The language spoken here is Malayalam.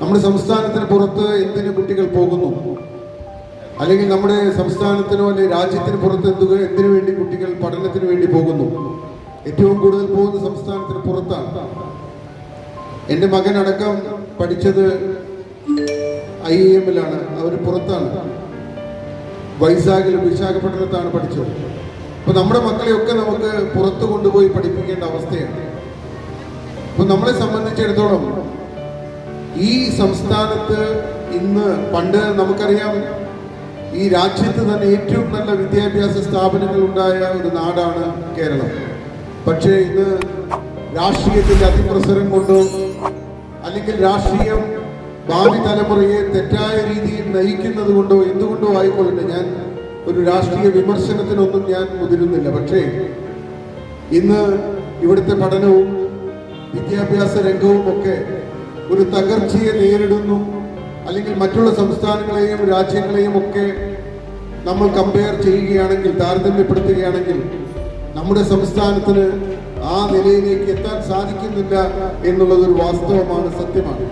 നമ്മുടെ സംസ്ഥാനത്തിന് പുറത്ത് എന്തിന് കുട്ടികൾ പോകുന്നു? അല്ലെങ്കിൽ നമ്മുടെ സംസ്ഥാനത്തിനോ അല്ലെങ്കിൽ രാജ്യത്തിന് പുറത്ത് എന്തുക എന്തിനു വേണ്ടി കുട്ടികൾ പഠനത്തിന് വേണ്ടി പോകുന്നു? ഏറ്റവും കൂടുതൽ പോകുന്ന സംസ്ഥാനത്തിന് പുറത്താണ്. എന്റെ അടക്കം പഠിച്ചത് ഐ എമ്മിലാണ്. അവർ പുറത്താണ്. വൈശാഖിൽ വിശാഖപട്ടണത്താണ് പഠിച്ചത്. അപ്പൊ നമ്മുടെ മക്കളെയൊക്കെ നമുക്ക് പുറത്ത് കൊണ്ടുപോയി പഠിപ്പിക്കേണ്ട അവസ്ഥയാണ്. അപ്പൊ നമ്മളെ സംബന്ധിച്ചിടത്തോളം ഈ സംസ്ഥാനത്ത് ഇന്ന് പണ്ട് നമുക്കറിയാം ഈ രാജ്യത്ത് തന്നെ ഏറ്റവും നല്ല വിദ്യാഭ്യാസ സ്ഥാപനങ്ങൾ ഉണ്ടായ ഒരു നാടാണ് കേരളം. പക്ഷേ ഇന്ന് രാഷ്ട്രീയത്തിന്റെ അതിപ്രസരം കൊണ്ടോ അല്ലെങ്കിൽ രാഷ്ട്രീയം ഭാവി തലമുറയെ തെറ്റായ രീതിയിൽ നയിക്കുന്നത് കൊണ്ടോ എന്തുകൊണ്ടോ ആയിക്കൊള്ളട്ടെ ഞാൻ ഒരു രാഷ്ട്രീയ വിമർശനത്തിനൊന്നും ഞാൻ മുതിരുന്നില്ല. പക്ഷേ ഇന്ന് ഇവിടുത്തെ പഠനവും വിദ്യാഭ്യാസ രംഗവും ഒക്കെ ഒരു തകർച്ചയെ നേരിടുന്നു. അല്ലെങ്കിൽ മറ്റുള്ള സംസ്ഥാനങ്ങളെയും രാജ്യങ്ങളെയും ഒക്കെ നമ്മൾ കമ്പയർ ചെയ്യുകയാണെങ്കിൽ താരതമ്യപ്പെടുത്തുകയാണെങ്കിൽ നമ്മുടെ സംസ്ഥാനത്തിന് ആ നിലയിലേക്ക് എത്താൻ സാധിക്കുന്നില്ല എന്നുള്ളത് ഒരു വാസ്തവമാണ് സത്യമാണ്.